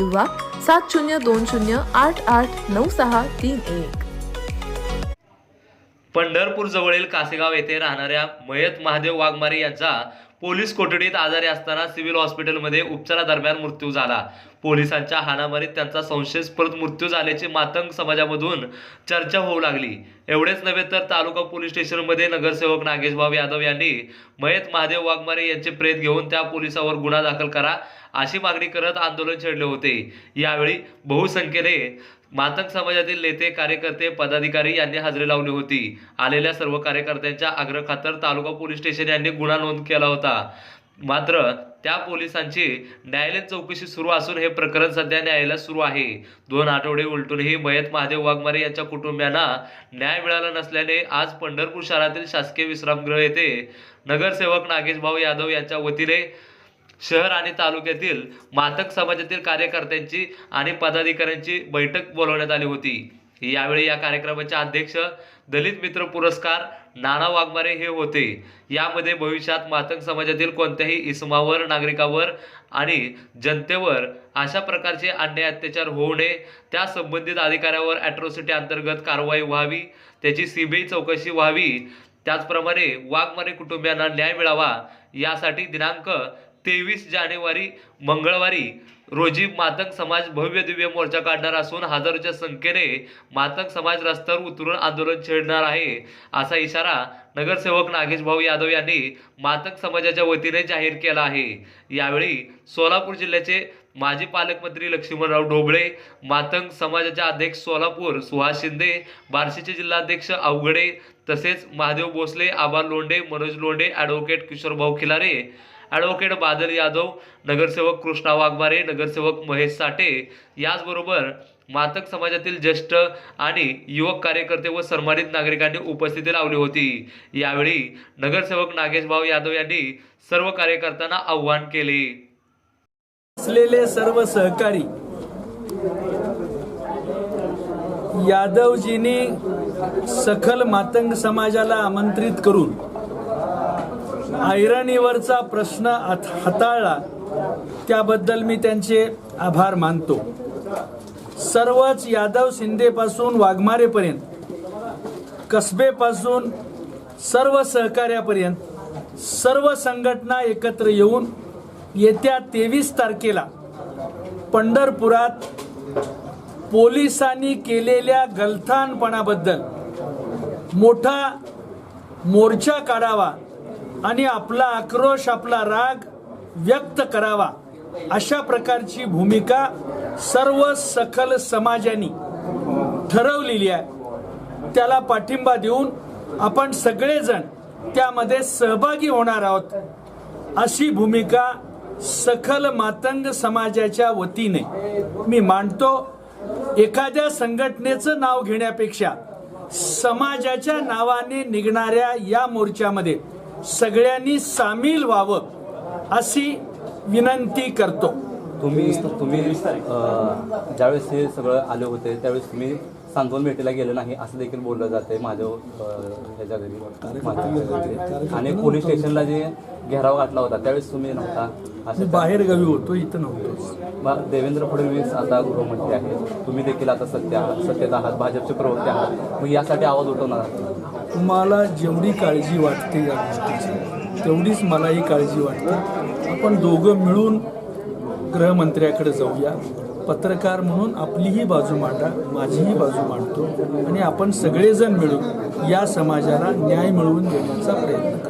किंवा सात शून्य दोन शून्य आठ आठ नऊ सहा तीन एक. पंढरपूर जवळील कासेगाव येथे राहणाऱ्या मयत महादेव वाघमारे यांचा पोलीस कोठडीत आजारी असताना सिव्हिल हॉस्पिटलमध्ये उपचारादरम्यान मृत्यू झाला. पोलिसांच्या हाणामारीत त्यांचा संशयस्पद मृत्यू झाल्याची मातंग समाजामधून चर्चा होऊ लागली. एवढेच नव्हे तर तालुका पोलीस स्टेशनमध्ये नगरसेवक नागेशभाऊ यादव यांनी मयत महादेव वाघमारे यांचे प्रेत घेऊन त्या पोलिसावर गुन्हा दाखल करा अशी मागणी करत आंदोलन छेडले होते. यावेळी बहुसंख्येने मातंग समाजातील नेते कार्यकर्ते पदाधिकारी यांनी हजेरी लावली होती. आलेल्या सर्व कार्यकर्त्यांच्या आग्रहाखातर तालुका पोलीस स्टेशन यांनी गुन्हा नोंद केला होता. मात्र त्या पोलिसांची न्यायालयीन चौकशी सुरू असून हे प्रकरण सध्या न्यायालयात सुरू आहे. दोन आठवडे उलटूनही मयत महादेव वाघमारे यांच्या कुटुंबियांना न्याय मिळाला नसल्याने आज पंढरपूर शहरातील शासकीय विश्रामगृह येथे नगरसेवक नागेशभाऊ यादव यांच्या वतीने शहर आणि तालुक्यातील मातक समाजातील कार्यकर्त्यांची आणि पदाधिकाऱ्यांची बैठक बोलवण्यात आली होती. यावेळी या कार्यक्रमाचे अध्यक्ष दलित मित्र पुरस्कार नाना वाघमारे हे होते. यामध्ये भविष्यात मातंग समाजातील कोणत्याही इसमावर नागरिकावर आणि जनतेवर अशा प्रकारचे अन्याय अत्याचार होऊ नये त्या संबंधित अधिकाऱ्यावर अॅट्रॉसिटी अंतर्गत कारवाई व्हावी त्याची सीबीआय चौकशी व्हावी त्याचप्रमाणे वाघमारे कुटुंबियांना न्याय मिळावा यासाठी दिनांक तेवीस जानेवारी मंगळवारी रोजी मातंग समाज भव्य दिव्य मोर्चा काढणार असून हजारोच्या संख्येने मातंग समाज रस्त्यावर उतरून आंदोलन छेडणार आहे. असा इशारा नगरसेवक नागेश भाऊ यादव यांनी मातंग समाजाच्या वतीने जाहीर केला आहे. यावेळी सोलापूर जिल्ह्याचे माजी पालकमंत्री लक्ष्मणराव ढोबळे मातंग समाजाचे अध्यक्ष सोलापूर सुहास शिंदे बार्शीचे जिल्हाध्यक्ष अवघडे तसेच महादेव भोसले आबा लोंढे मनोज लोंढे ॲडव्होकेट किशोरभाऊ खिलारे ॲडव्होकेट बादल यादव नगरसेवक कृष्णा वाघमारे नगरसेवक महेश साठे याचबरोबर मातक समाजातील ज्येष्ठ आणि युवक कार्यकर्ते व सन्मानित नागरिकांनी उपस्थिती लावली होती. यावेळी नगरसेवक नागेशभाऊ यादव यांनी सर्व कार्यकर्त्यांना आव्हान केले. असलेले सर्व सहकारी यादवजींनी सखल मातंग समाजाला आमंत्रित करून ऐरणीवरचा प्रश्न हाताळला त्याबद्दल मी त्यांचे आभार मानतो. सर्वच यादव शिंदेपासून वाघमारेपर्यंत कसबेपासून सर्व सहकार्यापर्यंत सर्व संघटना एकत्र येऊन येत्या तेवीस तारखेला पंढरपुरात पोलिसांनी केलेल्या गलथानपणाबद्दल मोठा मोर्चा काढावा आणि आपला आक्रोश आपला राग व्यक्त करावा. अशा प्रकारची भूमिका सर्व सखल समाजाने ठरवलेली आहे. त्याला पाठिंबा देऊन आपण सगळेजण त्यामध्ये सहभागी होणार आहोत. अशी भूमिका सखल मातंग समाजाच्या वतीने मी मांडतो. एखाद्या संघटनेचं नाव घेण्यापेक्षा समाजाच्या नावाने निघणाऱ्या या मोर्चामध्ये सगळ्यांनी सामील व्हावं अशी विनंती करतो. तुम्ही तुम्ही अ, ज्यावेळेस हे सगळं आले होते त्यावेळेस तुम्ही सांत्वन भेटीला गेले नाही असं देखील बोललं जाते अ, ह्याच्या घरी. आणि पोलीस स्टेशनला जे घेराव घातला होता त्यावेळेस तुम्ही नव्हता असं बाहेर गावी होतो इथं नव्हतो. मग देवेंद्र फडणवीस आता गृहमंत्री आहेत. तुम्ही देखील आता सत्य आहात सत्तेत आहात भाजपचे प्रवक्ते आहात. मग यासाठी आवाज उठवणार तुम्हाला जेवढी काळजी वाटते या गोष्टीची तेवढीच मलाही काळजी वाटते. आपण दोघं मिळून गृहमंत्र्याकडे जाऊया. पत्रकार म्हणून आपलीही बाजू मांडा माझीही बाजू मांडतो आणि आपण सगळेजण मिळून या समाजाला न्याय मिळवून देण्याचा प्रयत्न करू.